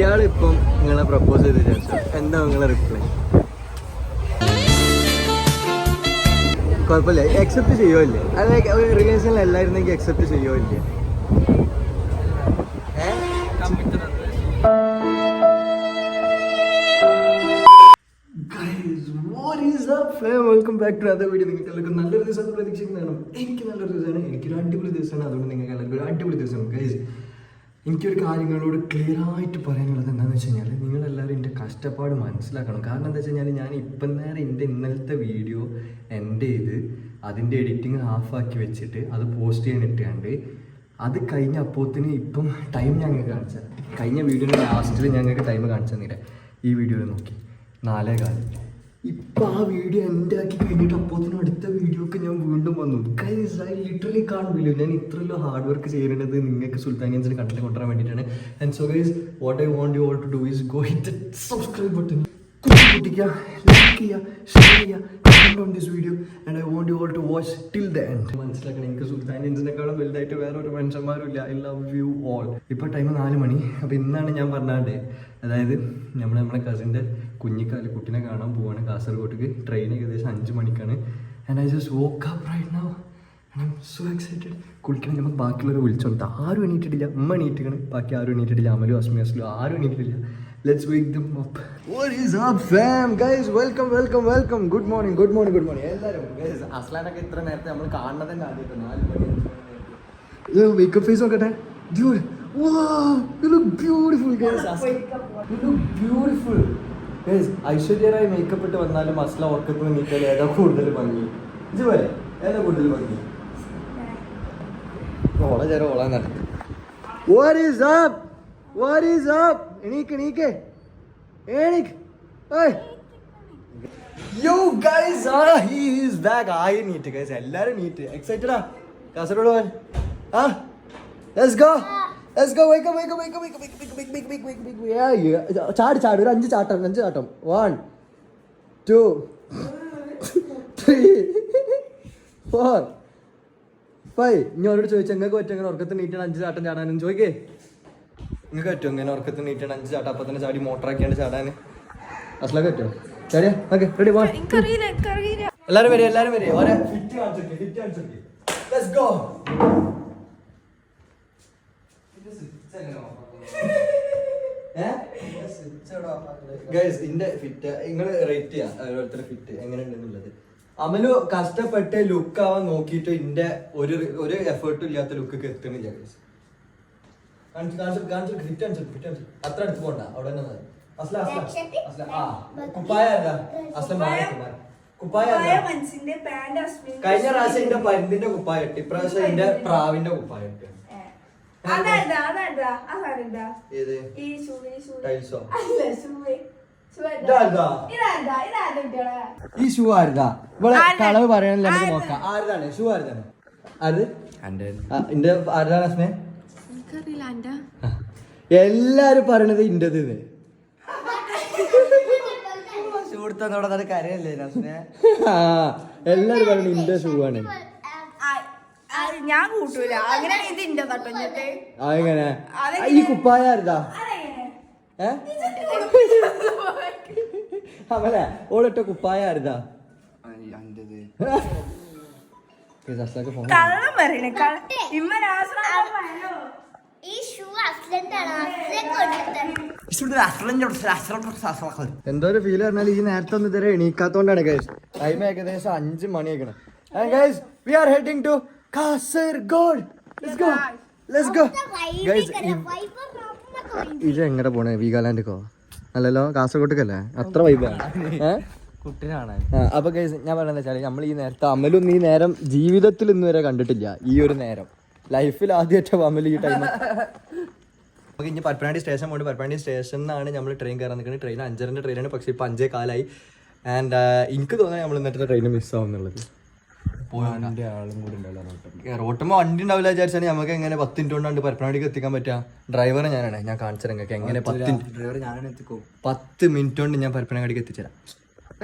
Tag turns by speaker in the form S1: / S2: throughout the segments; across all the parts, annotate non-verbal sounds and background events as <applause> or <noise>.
S1: ഇയാൾ ഇപ്പം നിങ്ങളെ പ്രപ്പോസ് ചെയ്ത ശേഷം എന്താ നിങ്ങളെ റിപ്ലൈ കുഴപ്പമില്ല. അക്സെപ്റ്റ് ചെയ്യുമോ ഇല്ലേ അതായത് റിലേഷനിൽ എല്ലായിരുന്നെങ്കിൽ അക്സെപ്റ്റ് ചെയ്യുമോ ഇല്ലേ വെൽക്കം ബാക്ക് ടു അതേ വീഡിയോ നിങ്ങൾക്ക് എല്ലാവർക്കും നല്ലൊരു ദിവസം പ്രതീക്ഷിക്കുന്നതാണ്. എനിക്ക് നല്ലൊരു ദിവസമാണ്. എനിക്കൊരു അടിപൊളി ദിവസമാണ്. അതുകൊണ്ട് നിങ്ങൾക്ക് എല്ലാവർക്കും ഒരു അടിപൊളി ദിവസം ഗൈസ് എനിക്കൊരു കാര്യങ്ങളോട് ക്ലിയർ ആയിട്ട് പറയാനുള്ളത് എന്താണെന്ന് വെച്ച് കഴിഞ്ഞാൽ നിങ്ങളെല്ലാവരും എന്റെ കഷ്ടപ്പാട് മനസ്സിലാക്കണം. കാരണം എന്താ വെച്ച് കഴിഞ്ഞാൽ ഞാൻ ഇപ്പം നേരെ എന്റെ ഇന്നലത്തെ വീഡിയോ എന്റെ ഇത് അതിന്റെ എഡിറ്റിംഗ് ഹാഫാക്കി വെച്ചിട്ട് അത് പോസ്റ്റ് ചെയ്യാൻ ഇട്ടാണ്ട് അത് കഴിഞ്ഞ അപ്പോത്തിന് ഇപ്പം ടൈം ഞങ്ങൾക്ക് കാണിച്ചത് കഴിഞ്ഞ വീഡിയോയുടെ ലാസ്റ്റിൽ ഞങ്ങൾക്ക് ടൈം കാണിച്ചു തന്നില്ല? ഈ വീഡിയോയിൽ നോക്കി. നാലേ കാലം ഇപ്പം ആ വീഡിയോ എന്റെ ആക്കി കഴിഞ്ഞിട്ട് അപ്പോത്തിന് അടുത്ത വീഡിയോക്ക് ഞാൻ വീണ്ടും വന്നു. ഗൈസ് ഐ ലിറ്ററലി കാണുന്നില്ല ഞാൻ ഇത്രയല്ലോ ഹാർഡ് വർക്ക് ചെയ്യുന്നത് നിങ്ങൾക്ക് സുൽത്താനിയൻസിന് കണ്ടന്റ് കൊണ്ടുവരാൻ വേണ്ടിയിട്ടാണ്. And so guys what I want you all to do is go hit subscribe button video and I want all to watch end മനസ്സിലാക്കണം എനിക്ക് സുൽത്താനിയൻസിനെക്കാളും വലുതായിട്ട് വേറെ ഒരു മനുഷ്യന്മാരും ഇല്ല ഐ ലവ് യു ഓൾ ഇപ്പോൾ ടൈം നാല് മണി. അപ്പോൾ ഇന്നാണ് ഞാൻ പറഞ്ഞാണ്ട് അതായത് നമ്മൾ നമ്മുടെ കസിന്റെ കുഞ്ഞിക്കാൽ കുട്ടിനെ കാണാൻ പോവാണ്. കാസർഗോട്ടേക്ക് ട്രെയിൻ ഏകദേശം അഞ്ച് മണിക്കാണ്. And I just woke up right now I'm so excited കുളിക്കണം നമുക്ക് ബാക്കിയുള്ളവർ വിളിച്ചോണ്ട് ആരും എണീറ്റിട്ടില്ല. ഉമ്മ എണീറ്റിക്കണ് ബാക്കി ആരും എണീറ്റിട്ടില്ല. അമലു അസ്മി അസ്ലു ആരും എണീറ്റിട്ടില്ല. Let's wake them up what is up fam guys welcome welcome welcome good morning good morning good morning എല്ലാവരും ഗൈസ് അസ്ലാനൊക്കെ ഇത്ര നേരത്തെ നമ്മൾ കാണുന്നത് തന്നെ ആദ്യമായിട്ട് നാല് മണി മേക്കപ്പ് ഫേസ് നോക്കട്ടെ. Dude wow you look beautiful guys. You look beautiful. ഐശ്വര്യറായി മേക്കപ്പ് ഇട്ട് വന്നാലും അസ്ല ഓർക്കത്ത് നീക്കാൻ ഏതാ കൂടുതൽ ഭംഗി? ഇജ് പോലെ ഏതാ കൂടുതൽ ഭംഗി? ഓള ചേരം ഓളാൻ നടക്കും what is up what is up എണീക്ക് എണീക്ക്. എണീക്ക്. ഏയ്. യോ ഗൈസ് ആ ഹീ ഈസ് ബാക്ക് ആയി നീറ്റ് ഗൈസ് എല്ലാവരും നീറ്റ്. എക്സൈറ്റഡാ കാസർഗോഡ് പോവാൻ. ആ? ലെറ്റ്സ് ഗോ ചാടി ചാടി ഒരു അഞ്ച് ചാട്ടം അഞ്ച് ചാട്ടം. One two three four five ഇനി അവരോട് ചോദിച്ചാൽ നിങ്ങൾക്ക് പറ്റും അങ്ങനെ ഉറക്കത്തിൽ നീറ്റാണ് അഞ്ച് ചാട്ടം ചാടാനും? ചോദിക്കേ. നിങ്ങൾക്ക് പറ്റും ഇങ്ങനെ ഉറക്കത്തിൽ നീറ്റാണ് അഞ്ച് ചാട്ടം? അപ്പം തന്നെ ചാടി മോട്ടറാക്കിയാണ് ചാടാൻ അസലൊക്കെ പറ്റും ശരിയാ ഓക്കെ റെഡി
S2: വൺ
S1: എല്ലാവരും വരും എല്ലാവരും വരും. ഓരോ ഫിറ്റ് കാണിച്ചോക്കെ ലെറ്റ്സ് ഗോ ഗൈസ് ഇന്റെ ഫിറ്റ് നിങ്ങൾ റേറ്റ് ചെയ്യാം. ഓരോരുത്തരുടെ ഫിറ്റ് എങ്ങനെയുണ്ടെന്നുള്ളത്. അമലു കഷ്ടപ്പെട്ട് ലുക്ക് ആവാൻ നോക്കിയിട്ട് ഇന്റെ ഒരു ഒരു എഫേർട്ടും ഇല്ലാത്ത ലുക്ക് എത്തുന്നില്ല ഗൈസ് അത്ര അടുത്ത് പോണ്ട അവിടെ തന്നെ മതി. അസ്ല അസ്ല അസ്ല ആ. കുപ്പായ അല്ല അസ്ല കുപ്പായ. കഴിഞ്ഞ പ്രാവശ്യം എന്റെ പരുന്തിന്റെ കുപ്പായ ഇട്ട് ഇപ്രാവശ്യം എന്റെ പ്രാവിന്റെ കുപ്പായ ഇട്ട്.
S2: ഈ ഷൂ
S1: ആരുതാ? ഇവിടെ കളവ് പറയണില്ല നമുക്ക് നോക്കാം. ആരുതാണ്? ഷൂ ആരുതാണ്? ആര്? എന്റെ ആരുതാണ് അസ്മേ എല്ലാരും പറയണത് ഇന്റത് ഷൂ എടുത്തോടെ കരയല്ലേ എല്ലാരും പറയണത് ഇന്റെ ഷൂ ആണ്.
S2: ഞാൻ കൂട്ടൂല. അങ്ങനെ ഇത് ഇന്റെ തട്ടോ ഞെട്ട് അതെങ്ങനെ?
S1: ഈ കുപ്പായ ആരുതാ? ഏ? ഓളിട്ട കുപ്പായ ആരുതാ?
S2: കള്ളം പറയണേ ഇമ്മ
S1: എന്തോ ഒരു ഫീൽ പറഞ്ഞാൽ ഈ നേരത്തെ ഒന്നും ഇതുവരെ എണീക്കാത്തോണ്ടാണ് ഗൈസ് ടൈം ഏകദേശം അഞ്ച് മണിയാക്കണം guys we are heading to Kasaragod let's go let's go guys ഇത് എങ്ങടെ പോണേ? വീഗാലാൻഡിക്കോ അല്ലല്ലോ കാസർഗോട്ടേക്കല്ലേ? അത്ര വൈബാണ് ഏഹ് അപ്പൊ ഗൈസ് ഞാൻ പറയുന്നത് വെച്ചാൽ നമ്മൾ ഈ നേരത്തെ അമലൊന്നും ഈ നേരം ജീവിതത്തിൽ ഇന്ന് വരെ കണ്ടിട്ടില്ല ഈ ഒരു നേരം. ലൈഫിൽ ആദ്യമായിട്ട് അമൽ ഈ ടൈം നമുക്ക് ഇനി പരപ്പനാടി സ്റ്റേഷൻ പോയിട്ട് പരപ്പനാടി സ്റ്റേഷനിൽ നിന്നാണ് നമ്മൾ ട്രെയിൻ കയറാൻ നിൽക്കുന്നത്. ട്രെയിൻ അഞ്ചരന്റെ ട്രെയിനാണ് പക്ഷേ ഇപ്പം അഞ്ചേ കാലായി. ആൻഡ് എനിക്ക് തോന്നുന്നത് നമ്മൾ ഇന്നത്തെ ട്രെയിൻ മിസ്സാവുന്നുള്ളത്
S3: ആളും കൂടി ഉണ്ടല്ലോ
S1: റോട്ടുമ്പോൾ വണ്ടി ഉണ്ടാവില്ല വിചാരിച്ചാൽ നമുക്ക് എങ്ങനെ പത്ത് മിനിറ്റ് കൊണ്ടാണ്ട് പരപ്പനാടിക്ക് എത്തിക്കാൻ പറ്റുക ഡ്രൈവറെ ഞാനാണ് ഞാൻ കാണിച്ചു നിങ്ങൾക്ക് എങ്ങനെ പത്ത് മിനിറ്റ്
S3: ഡ്രൈവർ ഞാനാണ് എത്തിക്കോ?
S1: പത്ത് മിനിറ്റ് കൊണ്ട് ഞാൻ പരപ്പനവാടിക്ക് എത്തിച്ചേരാം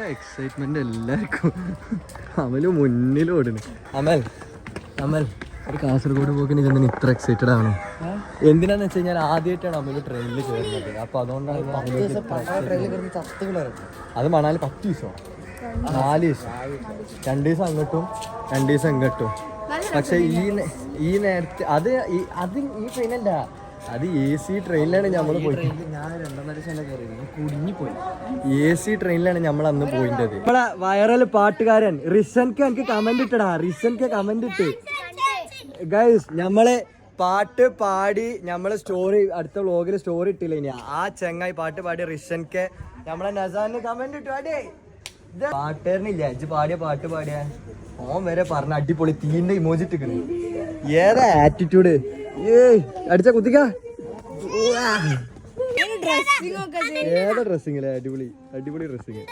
S1: എക്സൈറ്റ്മെന്റ് എല്ലാവർക്കും അമൽ മുന്നിൽ ഓടുന്നു. അമൽ അമൽ ഒരു കാസർഗോഡ് പോക്കിന് ചെന്ന് ഇത്ര എക്സൈറ്റഡ് ആണ് എന്തിനാന്ന് വെച്ച് കഴിഞ്ഞാൽ ആദ്യമായിട്ടാണ് അമ്മ ട്രെയിനിൽ കയറുന്നത് അപ്പൊ അതുകൊണ്ടാണ്. അത് മണാലി പത്ത് ദിവസം നാല് ദിവസം. രണ്ട് ദിവസം അങ്ങോട്ടും രണ്ട് ദിവസം ഇങ്ങോട്ടും. പക്ഷെ ഈ ഈ നേരത്തെ അത് ഈ- അത് ഈ ട്രെയിനല്ല അത് എ സി ട്രെയിനിലാണ് നമ്മൾ പോയി. എ സി ട്രെയിനിലാണ് നമ്മൾ അന്ന് പോയിട്ടത് നമ്മളെ വൈറൽ പാട്ടുകാരൻ റിസൻക്ക് എനിക്ക് കമന്റ് ഇട്ടടാ. റിസൻക്ക് കമന്റ് ഇട്ട്. ഗൈസ് നമ്മളെ പാട്ട് പാടി നമ്മളെ സ്റ്റോറി അടുത്ത വ്ളോഗിൽ സ്റ്റോറി ഇട്ടില്ല ഇനി. ആ ചെങ്ങായി പാട്ട് പാടി റിസൻക്ക് നമ്മളെ നസാന് കമന്റ് ഇട്ടു. അടേ. പാട്ടേറിനില്ല അജ് പാടിയ പാട്ട് പാടിയ. ഓൻ വരെ പറഞ്ഞ അടിപൊളി തീന്റെ ഇമോജി ഇട്ടിക്കണ്. ഏതാ ആറ്റിറ്റ്യൂഡ് ഏ അടിച്ച കുത്തിക്ക.
S2: ഡ്രസ്സിംഗ്
S1: ഏതാ ഡ്രസ്സിങ് അല്ലേ അടിപൊളി അടിപൊളി ഡ്രസ്സിങ്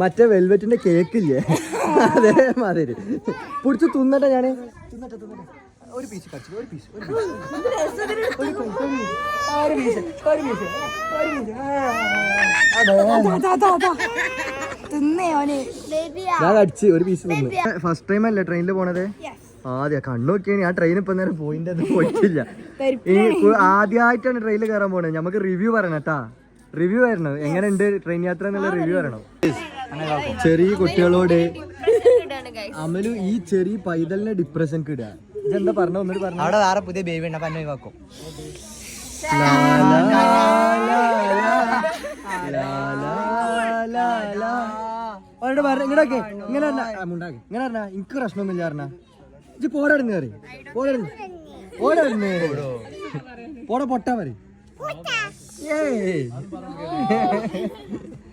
S1: മറ്റേ വെൽവെറ്റിന്റെ കേക്ക് ഇല്ലേ? അതേമാതിരി. പിടിച്ചു തിന്നട്ടെ ഞാൻ. തിന്നട്ടെ തിന്നട്ടെ. ഒരു പീസ് കടിച്ചു ഒരു പീസ് ഒരു പീസ് ഒരു പീസ് ഒരു പീസ് ഒരു പീസ് ഒരു പീസ് ഞാൻ അടിച്ച് ഒരു പീസ് തിന്നു. ഫസ്റ്റ് ടൈം അല്ലേ ട്രെയിനിൽ പോണത്? ആദ്യ കണ്ണു നോക്കിയാണ് ആ ട്രെയിൻ ഇപ്പൊ നേരെ പോയിന്റ് പോയിട്ടില്ല. ഈ ആദ്യമായിട്ടാണ് ട്രെയിനിൽ കയറാൻ പോണത്. നമുക്ക് റിവ്യൂ പറയണം കേട്ടാ. റിവ്യൂ വരണം. എങ്ങനെയുണ്ട് ട്രെയിൻ യാത്ര എന്നുള്ള റിവ്യൂ വരണം. ചെറിയ കുട്ടികളോട് അമലു ഈ ചെറിയ പൈതലിനെ ഡിപ്രഷൻ ഇടുക ഇതെന്താ പറഞ്ഞു ഒന്നിട്ട് പറഞ്ഞു
S3: അവിടെ വേറെ പുതിയ ബേബി ഉണ്ട് അപ്പൊ എന്നെ ഒഴിവാക്കും.
S1: അവരോട് പറഞ്ഞ ഇങ്ങടൊക്കെ ഇങ്ങനെ മുണ്ടാക്കി. ഇങ്ങനെ പറഞ്ഞ എനിക്ക് പ്രശ്നമൊന്നുമില്ല പറഞ്ഞ. ഇജ്ജ് പോരാടുന്നു കയറി പോരാടുന്നു പോരാടുന്നു പോടെ പൊട്ടാ മതി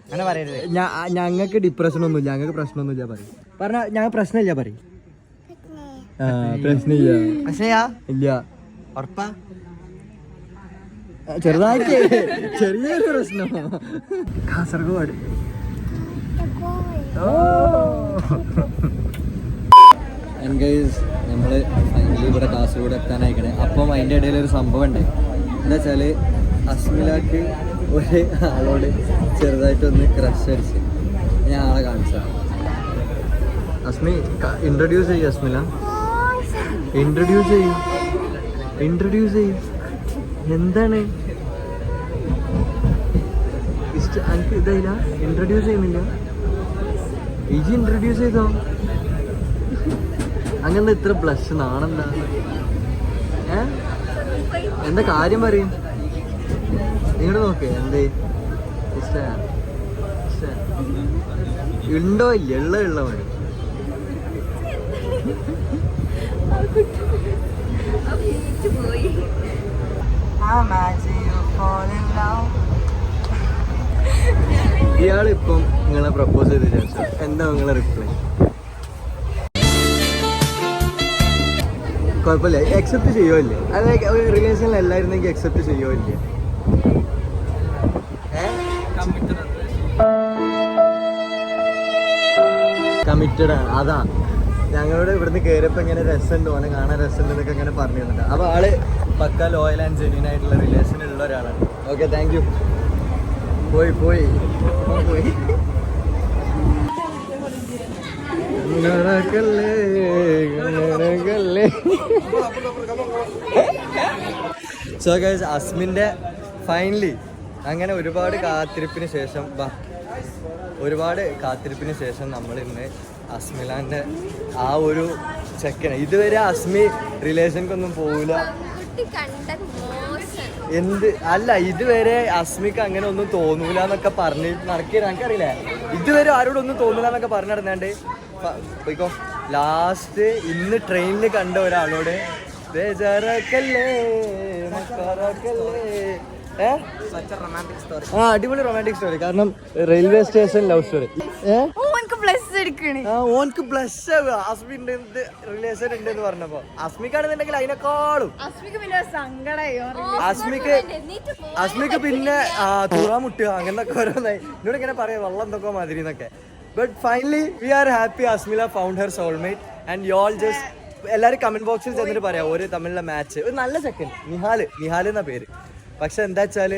S3: അങ്ങനെ പറയരുത്.
S1: ഞങ്ങൾക്ക് ഡിപ്രഷൻ ഒന്നുമില്ല ഞങ്ങൾക്ക് പ്രശ്നമൊന്നുമില്ല പറയും. പറഞ്ഞ ഞങ്ങൾ പ്രശ്നമില്ല പറയും. പ്രശ്നമില്ല
S3: പക്ഷേയാ
S1: ഇല്ല.
S3: ഉറപ്പാ?
S1: ചെറുതായിട്ട്. ചെറിയൊരു പ്രശ്നം. കാസർഗോഡ്. നമ്മൾ ഫൈനലി ഇവിടെ കാസർഗോഡ് എത്താനായിക്കണേ. അപ്പം അതിന്റെ ഇടയിൽ ഒരു സംഭവം ഉണ്ട്. എന്താ വെച്ചാൽ അസ്മിലാക്ക് ഒരു ആളോട് ചെറുതായിട്ടൊന്ന് ക്രഷ് അടിച്ച്. ഞാൻ ആളെ കാണിച്ചതാണ് അസ്മി ഇൻട്രൊഡ്യൂസ് ചെയ്യും അസ്മില ഇൻട്രൊഡ്യൂസ് ചെയ്യും. ഇൻട്രൊഡ്യൂസ് ചെയ്യും. എന്താണ്? എനിക്ക് ഇതായില്ല. ഇൻട്രൊഡ്യൂസ് ചെയ്യുന്നില്ല. ഇജി ഇൻട്രൊഡ്യൂസ് ചെയ്തോ? അങ്ങനെ ഇത്ര ബ്ലഷ് നാണെന്താ? ഏ? എന്താ കാര്യം പറയും? ഇങ്ങോട്ട് നോക്ക് എന്തേ? ഇഷ്ട ഉണ്ടോ? ഇല്ല ഉള്ള ഉള്ള ഇയാളിപ്പം നിങ്ങളെ പ്രപ്പോസ് ചെയ്ത ശേഷം എന്താ നിങ്ങളെ റിപ്ലൈ കുഴപ്പമില്ല. അക്സെപ്റ്റ് ചെയ്യോ ഇല്ലേ അതായത് ഒരു റിലേഷനിൽ അല്ലായിരുന്നെങ്കിൽ അക്സെപ്റ്റ് ചെയ്യോ ഇല്ലേ കമ്മിറ്റഡ് ആണ്. അതാ. ഞങ്ങളോട് ഇവിടുന്ന് കയറിയപ്പോൾ ഇങ്ങനെ രസമുണ്ട് ഓനെ കാണാൻ രസമുണ്ട് എന്നൊക്കെ ഇങ്ങനെ പറഞ്ഞു തന്നിട്ട് അപ്പോൾ ആൾ പക്ക ലോയൽ ആൻഡ് ജെന്യൂൻ ആയിട്ടുള്ള റിലേഷൻ ഉള്ള ഒരാളാണ്. ഓക്കെ താങ്ക് യു പോയി പോയി. പോയി. സോ ഗൈസ് അസ്മിന്റെ ഫൈനലി അങ്ങനെ ഒരുപാട് കാത്തിരിപ്പിന് ശേഷം ഒരുപാട് കാത്തിരിപ്പിന് ശേഷം നമ്മൾ ഇന്ന് അസ്മിലാന്റെ ആ ഒരു ചെക്കന. ഇതുവരെ അസ്മി റിലേഷൻക്കൊന്നും പോവില്ല എന്ത്? അല്ല ഇതുവരെ അസ്മിക്ക് അങ്ങനെ ഒന്നും തോന്നൂല എന്നൊക്കെ പറഞ്ഞ് നടക്കില്ല എനിക്കറിയില്ല ഇതുവരെ ആരോടും ഒന്നും തോന്നൂല എന്നൊക്കെ പറഞ്ഞു നടന്നാണ്ട്. പോയിക്കോ. ലാസ്റ്റ് ഇന്ന് ട്രെയിനിൽ കണ്ട ഒരാളോട് ബേജാറാക്കല്ലേ മക്കാറാക്കല്ലേ ഏ? ആ അടിപൊളി റൊമാന്റിക് സ്റ്റോറി കാരണം റെയിൽവേ സ്റ്റേഷൻ ലവ് സ്റ്റോറി ഏ?
S2: പ്ലസ് എടുക്കണേ.
S1: ഓൻക്ക് അസ്മിന്റെ റിലേഷൻ ഉണ്ട് എന്ന് പറഞ്ഞപ്പോ. അസ്മിക്കാണെന്നുണ്ടെങ്കിൽ അതിനെക്കാളും.
S2: അസ്മിക്ക് പിന്നെ സങ്കടായോ
S1: അസ്മിക്ക് അസ്മിക്ക് പിന്നെ ആ തൂറാൻ മുട്ടുക അങ്ങനത്തെ ഓരോന്നായി. എന്നോട് ഇങ്ങനെ പറയാം വെള്ളം എന്തൊക്കെ മാതിരി എന്നൊക്കെ. But finally we are happy Asmila found her soulmate and you all just എല്ലാവരും കമന്റ് ബോക്സിൽ ചെന്നിട്ട് പറയാം ഒരു തമ്മിലുള്ള മാച്ച് ഒരു നല്ല സെക്കൻഡ് നിഹാൽ നിഹാൽ എന്ന പേര്. പക്ഷെ എന്താ വെച്ചാൽ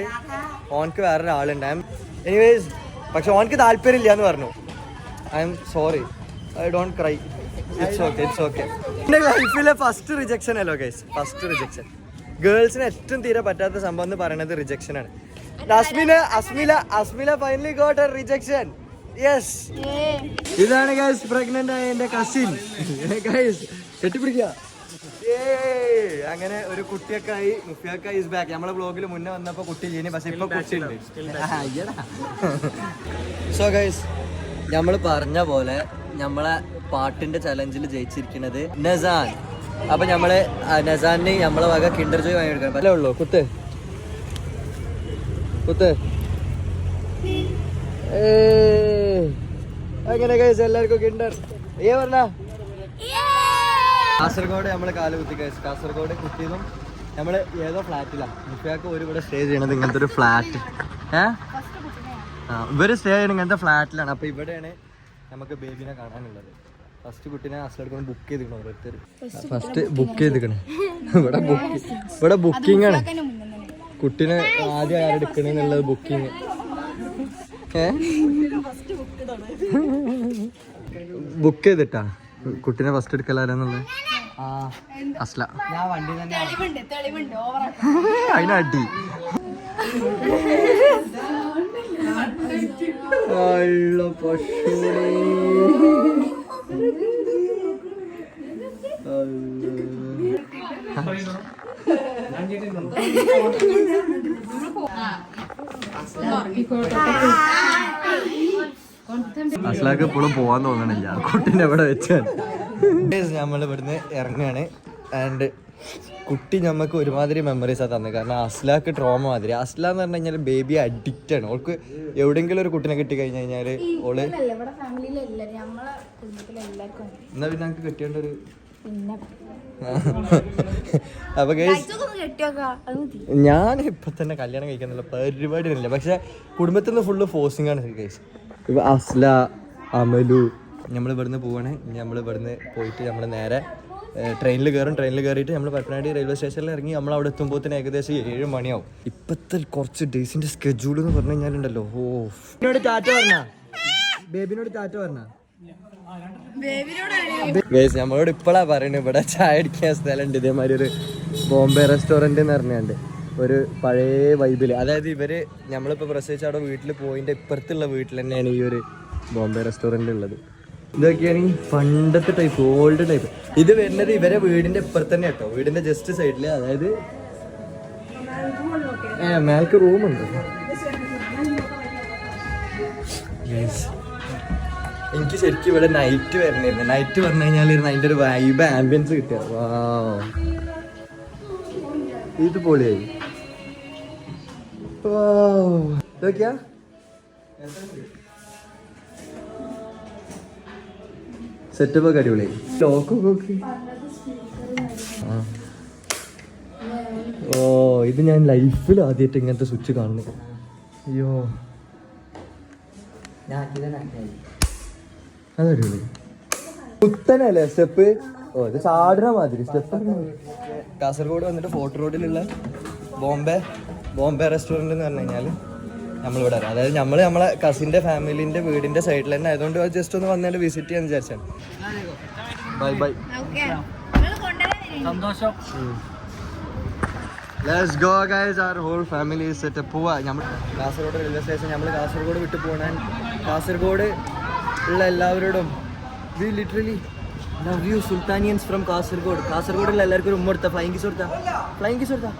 S1: ഓൻക്ക് വേറൊരു ആളുണ്ട് ഐ എം എനിവേസ് പക്ഷെ ഓൻക്ക് താല്പര്യമില്ല എന്ന് പറഞ്ഞു. I'm sorry I don't cry it's okay it's okay എന്റെ ലൈഫിലെ ഫസ്റ്റ് റിജക്ഷൻ അല്ലോ ഗൈസ് ഫസ്റ്റ് റിജക്ഷൻ ഗേൾസിന് ഏറ്റവും തീരെ പറ്റാത്ത സംഭവം എന്ന് പറയുന്നത് റിജക്ഷൻ ആണ്. Asmila Asmila Asmila finally got a rejection yes ഇതാണ് ഗൈസ് പ്രഗ്നന്റ് ആയ എന്റെ കസിൻ ഗൈസ് <laughs> കെട്ടിപ്പിടിക്കുക! അങ്ങനെ ഒരു കുട്ടിയൊക്കെ ആയി മുഫിയൊക്കെ ഈസ് ബാക്ക് നമ്മളെ ബ്ലോഗിൽ മുന്നേ വന്നപ്പോ കുട്ടി ഇനി പക്ഷെ ഇപ്പൊ കുട്ടി ഉണ്ട് സോ ഗൈസ് നമ്മൾ പറഞ്ഞ പോലെ നമ്മളെ പാട്ടിന്റെ ചലഞ്ചിൽ ജയിച്ചിരിക്കുന്നത് നസാൻ. അപ്പൊ നമ്മൾ നസാനെ നമ്മളെ വക കിണ്ടർ ജോയ് വാങ്ങി എടുക്കണം അല്ലേ ഉള്ളൂ? കുത്ത്. കുത്ത്. എല്ലാവർക്കും കാസർഗോഡ് നമ്മൾ കാൽ കുത്തി കഴിച്ചു കാസർഗോഡ് കുത്തിയതും നമ്മൾ ഏതോ ഫ്ലാറ്റിലാണ് മുഫിയാക്ക് ഒരു ഇവിടെ സ്റ്റേ ചെയ്യണത് ഇങ്ങനത്തെ ഒരു ഫ്ലാറ്റ് ഏ? ആ ഇവർ സ്റ്റേ ചെയ്യണം ഇങ്ങനത്തെ ഫ്ലാറ്റിലാണ് അപ്പൊ ഇവിടെയാണ് നമുക്ക് ബേബിനെ കാണാനുള്ളത്. ഫസ്റ്റ് കുട്ടീനെ അസ്ലെടുക്കണം ബുക്ക് ചെയ്തിരിക്കണം ഓരോരുത്തർ ഫസ്റ്റ് ബുക്ക് ചെയ്തിരിക്കണേ. ഇവിടെ ബുക്ക് ഇവിടെ ബുക്കിംഗ് ആണ്. കുട്ടിനെ ആദ്യം ആരെടുക്കണെന്നുള്ളത് ബുക്കിംഗ് ബുക്ക് ചെയ്തിട്ടാ? കുട്ടിനെ ഫസ്റ്റ് എടുക്കലാരെന്നുള്ളത് അസ്ല
S3: ഞാൻ വണ്ടി തന്നെ
S2: തെളിവുണ്ട് തെളിവുണ്ട് ഓവർ <laughs>
S1: അതിനടി. അള്ള. അസ്ലാക്ക് എപ്പോഴും പോവാൻ തോന്നണില്ല. കുട്ടീനെ അവിടെ വെച്ചാൽ നമ്മൾ ഇവിടുന്ന് ഇറങ്ങാണ് ആൻഡ് കുട്ടി നമുക്ക് ഒരുമാതിരി മെമ്മറീസാണ് തന്നെ. കാരണം അസ്ലാക്ക് ട്രോമ മാതിരി. അസ്ല എന്ന് പറഞ്ഞു കഴിഞ്ഞാൽ ബേബി അഡിക്റ്റ് ആണ്. ഓൾക്ക് എവിടെയെങ്കിലും ഒരു കുട്ടിനെ കിട്ടി കഴിഞ്ഞു
S2: കഴിഞ്ഞാൽ ഓൾ
S1: എന്നാ പിന്നെ നമുക്ക് കിട്ടേണ്ട ഒരു <laughs> അപ്പൊ ഞാൻ ഇപ്പൊ തന്നെ കല്യാണം കഴിക്കുന്നില്ല പരിപാടി ഇല്ല പക്ഷെ കുടുംബത്തിൽ നിന്ന് ഫുള്ള് ഫോഴ്സിംഗ് ആണ് ഇപ്പൊ അസ്ല അമലു നമ്മൾ ഇവിടുന്ന് പോവാണ്. നമ്മൾ ഇവിടുന്ന് പോയിട്ട് നമ്മൾ നേരെ ട്രെയിനിൽ കയറും ട്രെയിനിൽ കയറിയിട്ട് നമ്മൾ പത്തനാടി റെയിൽവേ സ്റ്റേഷനിൽ ഇറങ്ങി നമ്മൾ അവിടെ എത്തുമ്പോഴത്തേന് ഏകദേശം ഏഴ് മണിയാവും. ഇപ്പത്തെ കുറച്ച് ഡേയ്സിന്റെ സ്കെഡ്യൂൾ എന്ന് പറഞ്ഞു കഴിഞ്ഞാലുണ്ടല്ലോ. ഓ എന്നോട് ടാറ്റ പറഞ്ഞ? ബേബിനോട് ടാറ്റ പറഞ്ഞ? നമ്മളോട് ഇപ്പോഴാ പറയുന്നത് ഇവിടെ ചായ അടിക്കാൻ സ്ഥലമുണ്ട്. ഇതേമാതിരി ഒരു ബോംബെ റെസ്റ്റോറന്റ് എന്ന് പറഞ്ഞുണ്ട്. ഒരു പഴയ വൈബിൽ അതായത് ഇവർ നമ്മളിപ്പോൾ പ്രസവിച്ച അവിടെ വീട്ടിൽ പോയിന്റെ ഇപ്പുറത്തുള്ള വീട്ടിൽ തന്നെയാണ് ഈ ഒരു ബോംബെ റെസ്റ്റോറന്റ് ഉള്ളത്. ഇതൊക്കെയാണ് ഈ പണ്ടത്തെ ടൈപ്പ് ഓൾഡ് ടൈപ്പ് ഇത് വരുന്നത് ഇവരെ വീടിന്റെ ഇപ്പുറത്ത് തന്നെ കേട്ടോ. വീടിന്റെ ജസ്റ്റ് സൈഡിൽ അതായത് ഏ മേൽക്ക് റൂമുണ്ട് എനിക്ക് ശരിക്കും ഇവിടെ നൈറ്റ് വരണമായിരുന്നു നൈറ്റ് വന്നു കഴിഞ്ഞാൽ അതിന്റെ ഒരു വൈബ് ആംബിയൻസ് കിട്ടുക. വാ ഇത് പൊളിയായി. ഇതൊക്കെയാ? സെറ്റപ്പ് ഒക്കെ അടിപൊളി. ഓ ഇത് ഞാൻ ലൈഫിൽ ആദ്യമായിട്ട് ഇങ്ങനത്തെ സ്വിച്ച് കാണുന്നു അയ്യോ. അതടിപൊളി കുത്തനല്ലേ സ്റ്റെപ്പ്? ഓ ഇത് ചാടുന്ന മാതിരി സ്റ്റെപ്പ് കാസർഗോഡ് വന്നിട്ട് ഫോർട്ട് റോഡിലുള്ള ബോംബെ ബോംബെ റെസ്റ്റോറന്റ് എന്ന് പറഞ്ഞു കഴിഞ്ഞാൽ നമ്മളിവിടെ വരാം. അതായത് നമ്മൾ നമ്മളെ കസിന്റെ ഫാമിലിന്റെ വീടിന്റെ സൈഡിൽ തന്നെ ആയതുകൊണ്ട് ജസ്റ്റ് ഒന്ന് വന്നിട്ട് വിസിറ്റ് ചെയ്യാൻ വിചാരിച്ചാണ്. ബൈ ബൈ
S3: സന്തോഷം.
S1: Let's go guys our whole family set പോവാ. നമ്മൾ കാസർഗോഡ് റെയിൽവേ സ്റ്റേഷൻ നമ്മൾ കാസർഗോഡ് വിട്ട് പോകാൻ കാസർഗോഡ് ഉള്ള എല്ലാവരോടും we literally love you Sultanians from Kasaragod. കാസർഗോഡുള്ള എല്ലാവർക്കും ഒരു ഉമ്മ കൊടുത്ത. ഫ്ലൈങ് കിസ് കൊടുത്ത. ഫ്ലൈങ് കിസ് കൊടുത്ത.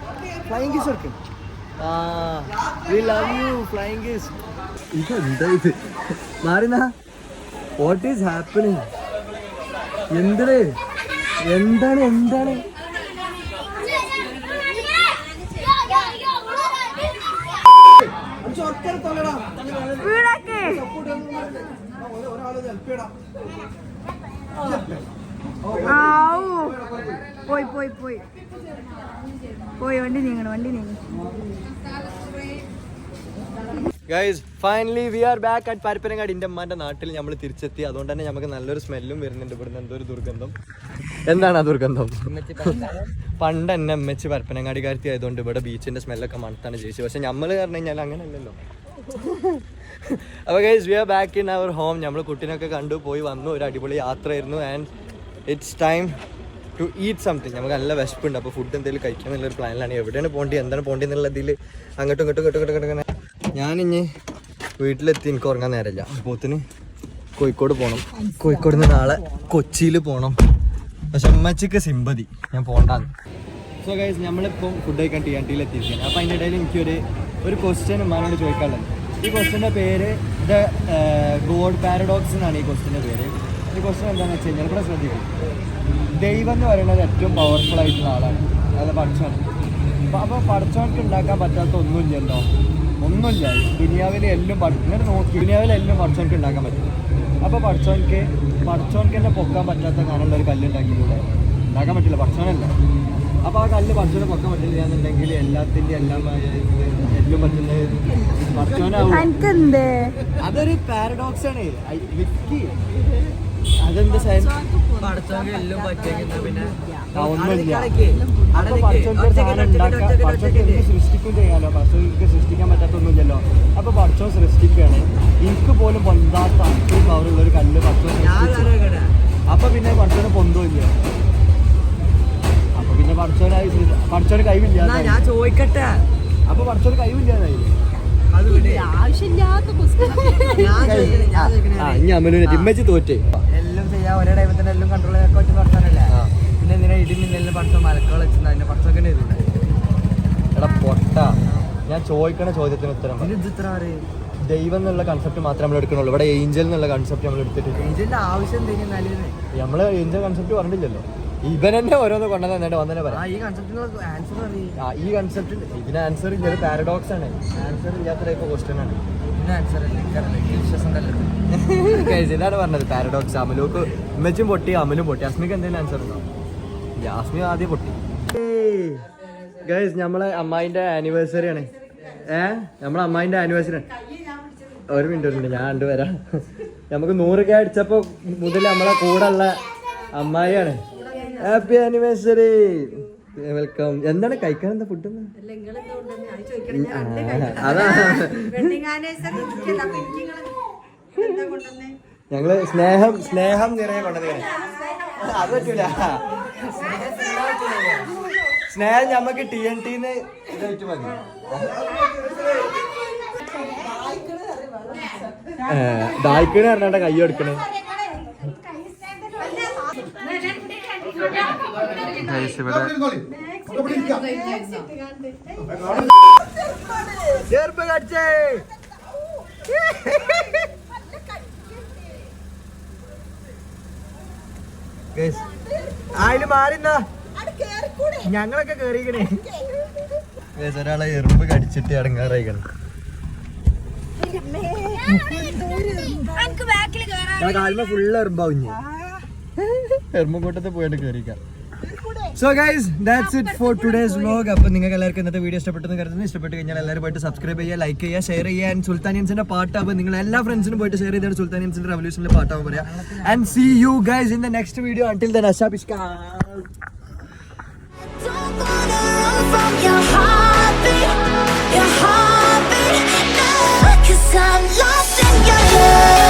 S1: ഫ്ലൈങ് കിസ് കൊടുക്കും. ആ വി ലവ് യു ഇതെന്താ ഇത്. മാറിന. വാട്ട് ഈസ് ഹാപ്പനിങ് എന്തിന്? എന്താണ് എന്താണ്?
S2: വീടാക്കേ. ആവൂ. പോയി പോയി പോയി. പോയി വണ്ടി നീങ്ങണം വണ്ടി നീങ്ങി.
S1: Guys finally we are back at Parappanangad. എന്റെ അമ്മാന്റെ നാട്ടിൽ നമ്മൾ തിരിച്ചെത്തി. അതുകൊണ്ട് തന്നെ നമുക്ക് നല്ലൊരു സ്മെല്ലും വരുന്നുണ്ട്. ഇവിടുന്ന് എന്തോ ഒരു ദുർഗന്ധം. എന്താണ് ആ ദുർഗന്ധം? പണ്ട് എന്നെ അമ്മച്ച് പരപ്പനങ്ങാടിക്കാരത്തി ആയതുകൊണ്ട് ഇവിടെ ബീച്ചിന്റെ സ്മെല്ലൊക്കെ മണത്താണ് ചേച്ചി. പക്ഷെ നമ്മൾ പറഞ്ഞു കഴിഞ്ഞാൽ അങ്ങനെയല്ലല്ലോ അപ്പോൾ guys we are back in our home നമ്മൾ കുട്ടീനൊക്കെ കണ്ടു പോയി വന്നു. ഒരു അടിപൊളി യാത്രയായിരുന്നു. And it's time to eat something നമുക്ക് നല്ല വിശപ്പുണ്ട്. അപ്പോൾ ഫുഡ് എന്തെങ്കിലും കഴിക്കാൻ എന്നുള്ളൊരു പ്ലാനിലാണ് എവിടെയാണ് പോകേണ്ടത്? എന്താണ് പോകേണ്ടത് എന്നുള്ള ഇതിൽ അങ്ങോട്ടും ഇങ്ങോട്ടും ഇങ്ങോട്ടും ഇങ്ങോട്ടും ഇങ്ങനെ ഞാനിഞ്ഞ് വീട്ടിലെത്തി. എനിക്ക് ഉറങ്ങാൻ നേരമില്ല. അപ്പോത്തിന് കോഴിക്കോട് പോകണം. കോഴിക്കോട് നിന്ന് നാളെ കൊച്ചിയിൽ പോകണം. പക്ഷെ അമ്മച്ചിക്ക് സിമ്പതി ഞാൻ പോകണ്ടാന്ന്. സോ ഗൈസ് നമ്മളിപ്പോൾ ഫുഡ് കഴിക്കാൻ ടി ആൻ ടിയിൽ അപ്പോൾ അതിന്റെ ഇടയിൽ എനിക്കൊരു ഒരു ക്വസ്റ്റ്യൻ ഉമ്മാനോട് ചോദിക്കാനുള്ളത്. ഈ ക്വസ്റ്റ്യന്റെ പേര് ദ ഗോഡ് പാരഡോക്സ് എന്നാണ് ഈ ക്വസ്റ്റ്യന്റെ പേര്. ഈ ക്വസ്റ്റൻ എന്താണെന്ന് വെച്ച് കഴിഞ്ഞാൽ ഇവിടെ ശ്രദ്ധിക്കും. ദൈവം എന്ന് പറയുന്നത് ഏറ്റവും പവർഫുൾ ആയിട്ടുള്ള ആളാണ്. അതായത് പഠിച്ചോൻ അപ്പോൾ പഠിച്ചവർക്ക് ഉണ്ടാക്കാൻ പറ്റാത്ത ഒന്നുമില്ലല്ലോ. ഒന്നുമില്ല. ദുനിയാവിലെ എല്ലാം പഠിച്ചു ഇങ്ങനെ നോക്കി. ദുനിയാവിലെ എല്ലാം പഠിച്ചവർക്ക് ഉണ്ടാക്കാൻ പറ്റും. അപ്പോൾ പഠിച്ചോനക്ക് പഠിച്ചോനക്ക് തന്നെ പൊക്കാൻ പറ്റാത്ത കാരണമുള്ള ഒരു കല്ല് ഉണ്ടാക്കിയിലൂടെ ഉണ്ടാക്കാൻ പറ്റില്ല. പഠിച്ചോനല്ല അപ്പോൾ ആ കല്ല് പഠിച്ചോനെ പൊക്കാൻ പറ്റില്ല എന്നുണ്ടെങ്കിൽ എല്ലാത്തിന്റെ എല്ലാം എല്ലാം പറ്റുന്നത് പഠിച്ചോനാവും അതൊരു പാരഡോക്സ് ആണ്. വിക്കി. അതെന്താ എന്ത് സൃഷ്ടിക്കും ചെയ്യാലോ? പഠിച്ചോർക്ക് സൃഷ്ടിക്കാൻ പറ്റാത്തൊന്നുമില്ലല്ലോ. അപ്പൊ പഠിച്ചോ സൃഷ്ടിക്കുകയാണ്. എനിക്ക് പോലും പൊന്താത്ത അത്രയും പവറുള്ള ഒരു കല്ല് പഠിച്ചോ
S3: ഞാൻ
S1: അപ്പൊ പിന്നെ പഠിച്ചോന് പൊന്തമില്ല. അപ്പൊ പിന്നെ പഠിച്ചോനായി പഠിച്ചോന് കഴിവില്ല
S3: ഞാൻ ചോദിക്കട്ടെ.
S1: അപ്പൊ പഠിച്ചോന് കഴിവില്ലാതായി. ഇനി അമലുവിനെ ഇമ്മച്ചി തോറ്റേ.
S3: ഒരേ ടൈമിൽ തന്നെ എല്ലാം കൺട്രോൾ ചെയ്യാൻ പറ്റുന്ന വർത്താനല്ലേ? പിന്നെ എന്തിനാ ഇടി മിന്നലിന് പഠിത്തം മലക്കുകൾ വെച്ചിട്ടുണ്ട് അതിന്റെ എഴുതുന്നത്
S1: എടാ പൊട്ട. ഞാൻ ചോദിക്കണ ചോദ്യത്തിന് ഉത്തരം പറ.
S3: ഇത് ഇത്ര അറിയും
S1: ദൈവം എന്നുള്ള കൺസെപ്റ്റ് മാത്രമേ നമ്മൾ എടുക്കണുള്ളൂ. ഇവിടെ ഏഞ്ചൽ എന്നുള്ള കൺസെപ്റ്റ് നമ്മൾ എടുത്തിട്ട്
S3: ഇതിന്റെ ആവശ്യം എന്തെങ്കിലും
S1: നമ്മൾ ഏഞ്ചൽ കൺസെപ്റ്റ് പറഞ്ഞില്ലല്ലോ ഇവൻ തന്നെ ഓരോന്ന് കൊണ്ടുവന്ന് എന്നിട്ട് വന്നെ
S3: ആ
S1: പറയാം.
S3: ഈ കൺസെപ്റ്റിനുള്ള ആൻസർ അറിയും
S1: ആ ഈ കൺസെപ്റ്റ് ഇതിന് ആൻസർ ഇല്ല. പാരഡോക്സ് ആണ്. ആൻസർ ഇല്ലാത്ത ടൈപ്പ് ക്വസ്റ്റ്യൻ ആണ്. <laughs> ഇതാണ് പറഞ്ഞത് പാരഡോക്സ് അമലോക്ക് ഉമ്മച്ചും പൊട്ടി അമലും പൊട്ടി. അസ്മിക്ക് എന്തെങ്കിലും ആൻസർ ഉണ്ടോ? ജാസ്മി ആദ്യം പൊട്ടി. ഗൈസ് നമ്മളെ അമ്മായിന്റെ ആനിവേഴ്സറി ആണ്. ഏ? നമ്മളെ അമ്മായിന്റെ ആനിവേഴ്സറി ആണ്. ഒരു മിനിറ്റ് ഒരു മിനിറ്റ് ഞാൻ കണ്ടു വരാം. നമുക്ക് നൂറ് കെ അടിച്ചപ്പോ മുതൽ നമ്മളെ കൂടെ ഉള്ള അമ്മായിയാണ്. ഹാപ്പി ആനിവേഴ്സറി വെൽക്കം എന്താണ് കഴിക്കാൻ എന്താ ഫുഡ് അതാ. ഞങ്ങൾ സ്നേഹം സ്നേഹം നിറയെ കൊണ്ടത് അത് പറ്റൂല. സ്നേഹം ഞമ്മക്ക് ടി എൻ ടിന്ന് ഇതായിട്ട് മതി. ദായിക്കണ് പറഞ്ഞാണ്ട കൈ കൊടുക്കണേ. Guys, ഇവിടെ ചെറുപ്പ് കടിച്ചേ. ഗൈസ് ആയിൽ മാറിന്നാ ഞങ്ങളൊക്കെ കേറിക്കണേ ഗൈസ് ഒരാളെ എറുമ്പ് കടിച്ചിട്ട്
S2: ഇടങ്ങാറായിക്കണം.
S1: ഞാൻ കാൽമ ഫുള്ള് എറുമ്പാവും ഇനി. എറുമ്പുകൂട്ടത്ത് പോയിട്ട് കേറിക്കാം so guys that's it for today's vlog അപ്പോൾ നിങ്ങൾക്ക് എല്ലാവർക്കും ഇന്നത്തെ വീഡിയോ ഇഷ്ടപ്പെട്ടെന്ന് കരുതുന്നു. ഇഷ്ടപ്പെട്ട് കഴിഞ്ഞാൽ എല്ലാവരും പോയിട്ട് സബ്സ്ക്രൈബ് ചെയ്യുക ലൈക്ക് ചെയ്യുക ഷെയർ ചെയ്യുക ആൻഡ് സുൽത്താനിയൻസിന്റെ പാട്ടാകുമ്പോൾ നിങ്ങൾ എല്ലാ ഫ്രണ്ട്സിനും പോയിട്ട് ഷെയർ ചെയ്താണ് സുൽത്താനിയൻസിന്റെ റവല്യൂഷനിലെ പാട്ടാവും പറയാം. And see you guys in the next video until
S4: wanna run from your heartbeat, your heartbeat. No, 'cause your love